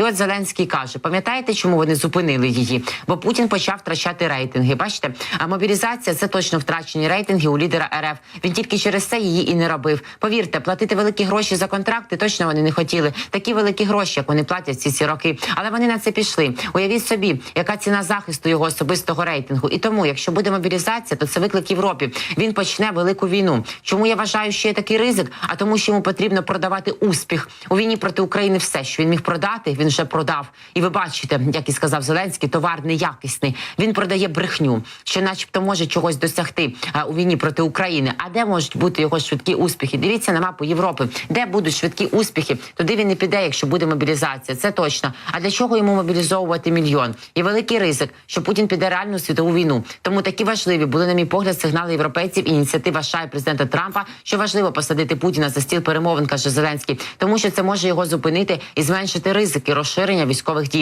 І от Зеленський каже: пам'ятаєте, чому вони зупинили її? Бо Путін почав втрачати рейтинги. Бачите, а мобілізація це точно втрачені рейтинги у лідера РФ. Він тільки через це її і не робив. Повірте, платити великі гроші за контракти точно вони не хотіли. Такі великі гроші, як вони платять всі ці роки. Але вони на це пішли. Уявіть собі, яка ціна захисту його особистого рейтингу. І тому, якщо буде мобілізація, то це виклик Європі. Він почне велику війну. Чому я вважаю, що є такий ризик? А тому, що йому потрібно продавати успіх у війні проти України. Все, що він міг продати, він вже продав. І ви бачите, як і сказав Зеленський, товар неякісний. Він продає брехню, що, начебто, може чогось досягти а, у війні проти України. А де можуть бути його швидкі успіхи? Дивіться на мапу Європи, де будуть швидкі успіхи. Туди він не піде, якщо буде мобілізація. Це точно. А для чого йому мобілізовувати мільйон? Є великий ризик, що Путін піде реальну світову війну. Тому такі важливі були, на мій погляд, сигнали європейців. і Ініціатива США і президента Трампа, що важливо посадити Путіна за стіл перемовин, каже Зеленський, тому що це може його зупинити і зменшити ризики розширення військових дій.